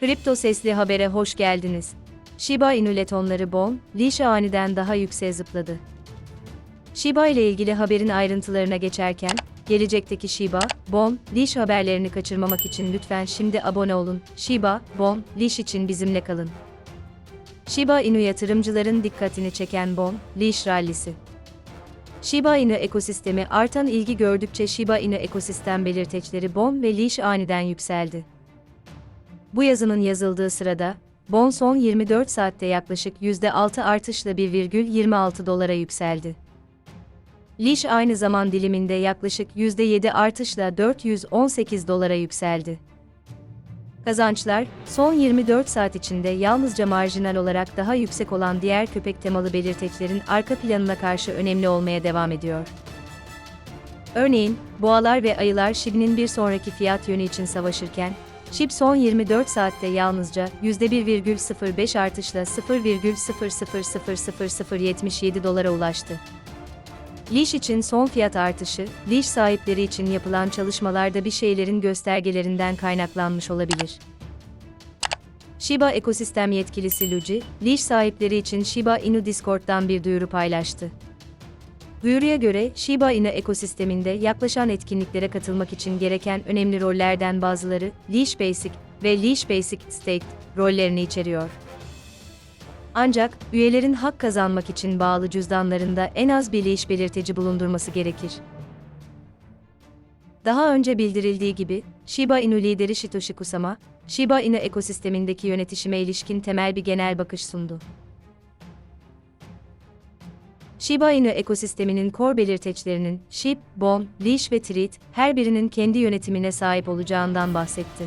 Kripto Sesli Haber'e hoş geldiniz. Shiba Inu letonları Bon, Leash aniden daha yükseğe zıpladı. Shiba ile ilgili haberin ayrıntılarına geçerken, gelecekteki Shiba, Bon, Leash haberlerini kaçırmamak için lütfen şimdi abone olun. Shiba, Bon, Leash için bizimle kalın. Shiba Inu yatırımcıların dikkatini çeken Bon, Leash rallisi. Shiba Inu ekosistemi artan ilgi gördükçe Shiba Inu ekosistem belirteçleri Bon ve Leash aniden yükseldi. Bu yazının yazıldığı sırada, Bon son 24 saatte yaklaşık %6 artışla 1,26 dolara yükseldi. Leash aynı zaman diliminde yaklaşık %7 artışla 418 dolara yükseldi. Kazançlar, son 24 saat içinde yalnızca marjinal olarak daha yüksek olan diğer köpek temalı belirteçlerin arka planına karşı önemli olmaya devam ediyor. Örneğin, boğalar ve ayılar Shibi'nin bir sonraki fiyat yönü için savaşırken, SHIB son 24 saatte yalnızca %1,05 artışla 0,000077 dolara ulaştı. Leash için son fiyat artışı, Leash sahipleri için yapılan çalışmalarda bir şeylerin göstergelerinden kaynaklanmış olabilir. Shiba ekosistem yetkilisi Luigi, Leash sahipleri için Shiba Inu Discord'dan bir duyuru paylaştı. Duyuruya göre, Shiba Inu ekosisteminde yaklaşan etkinliklere katılmak için gereken önemli rollerden bazıları, Leash Basic ve Leash Basic Staked rollerini içeriyor. Ancak, üyelerin hak kazanmak için bağlı cüzdanlarında en az bir Leash belirteci bulundurması gerekir. Daha önce bildirildiği gibi, Shiba Inu lideri Satoshi Kusama, Shiba Inu ekosistemindeki yönetişime ilişkin temel bir genel bakış sundu. Shiba Inu ekosisteminin core belirteçlerinin SHIB, BON, Leash ve Treat her birinin kendi yönetimine sahip olacağından bahsetti.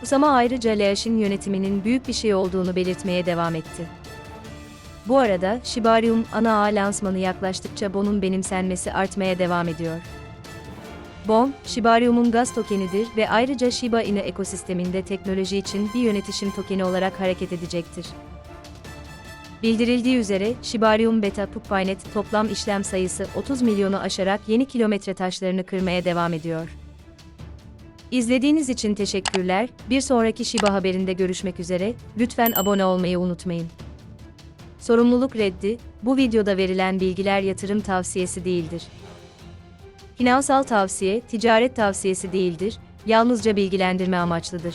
Kusama ayrıca Leash'in yönetiminin büyük bir şey olduğunu belirtmeye devam etti. Bu arada Shibarium ana ağ lansmanı yaklaştıkça BON'un benimsenmesi artmaya devam ediyor. BON, Shibarium'un gaz tokenidir ve ayrıca Shiba Inu ekosisteminde teknoloji için bir yönetişim tokeni olarak hareket edecektir. Bildirildiği üzere, Shibarium Beta Puppinet toplam işlem sayısı 30 milyonu aşarak yeni kilometre taşlarını kırmaya devam ediyor. İzlediğiniz için teşekkürler. Bir sonraki Shiba haberinde görüşmek üzere. Lütfen abone olmayı unutmayın. Sorumluluk reddi, bu videoda verilen bilgiler yatırım tavsiyesi değildir. Finansal tavsiye, ticaret tavsiyesi değildir, yalnızca bilgilendirme amaçlıdır.